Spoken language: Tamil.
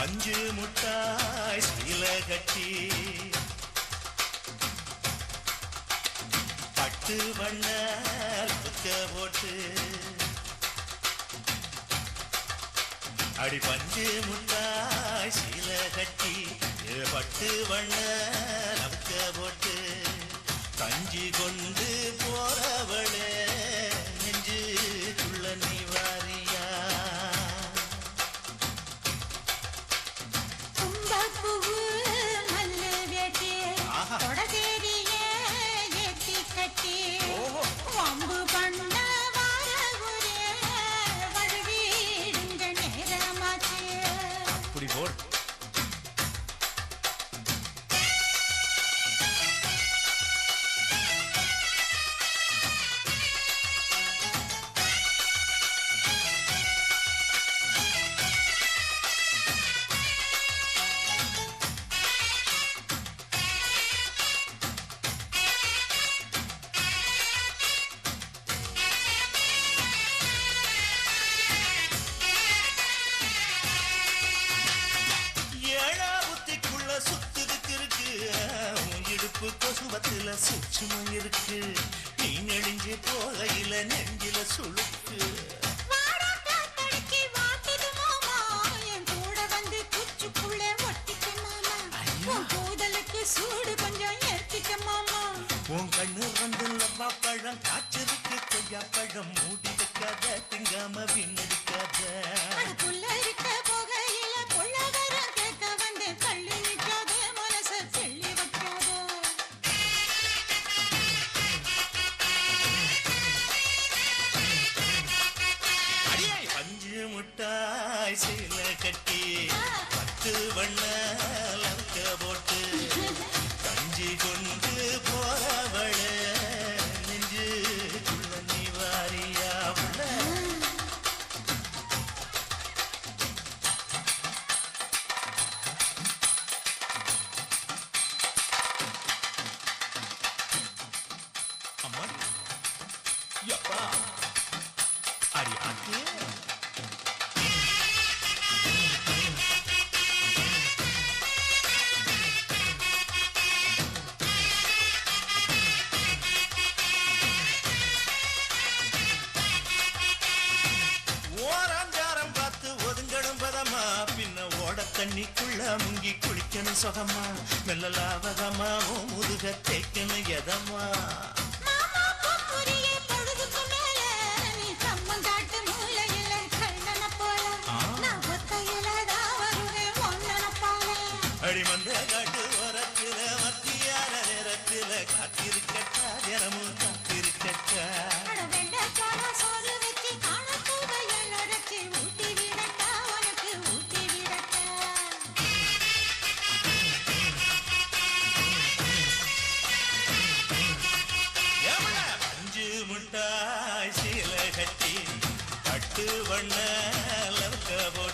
பஞ்சு முட்டாய் சீல கட்டி. பட்டு வண்ண புக்க போட்டு. அடி பஞ்சு முட்டாய் சீல கட்டி. பட்டு வண்ண நவுக்க போட்டு. கஞ்சி கொண்டு por. உன் இடுப்பு கொசுவத்துல சூட்சுமம் இருக்கு. நீ நெளிஞ்சு போகையில நெஞ்சில சுளுக்கு. சூடு கொஞ்சம் ஏத்திக்க மாமா. உன் கண்ணு வந்து லவ்வா பழம் காய்ச்சதுக்கு கொய்யா பழம் மூடி வைக்காத திங்காம வீணடிக்காத அதுக்குள்ள இருக்க பஞ்சு முட்டாய் சில கட்டி பத்து வண்ண லங்க போட்டு கஞ்சி கொண்டு போறவள நெஞ்சுக்குள்ள நீ வாரியா உள்ள. அம்மா அடி. தண்ணிக்குள்ள முங்கி குளிக்கணும் சுகமா மெல்லலாவகமா முதுக தேய்க்கணும் எதமா ಬಣ್ಣ ಲವಕವೋ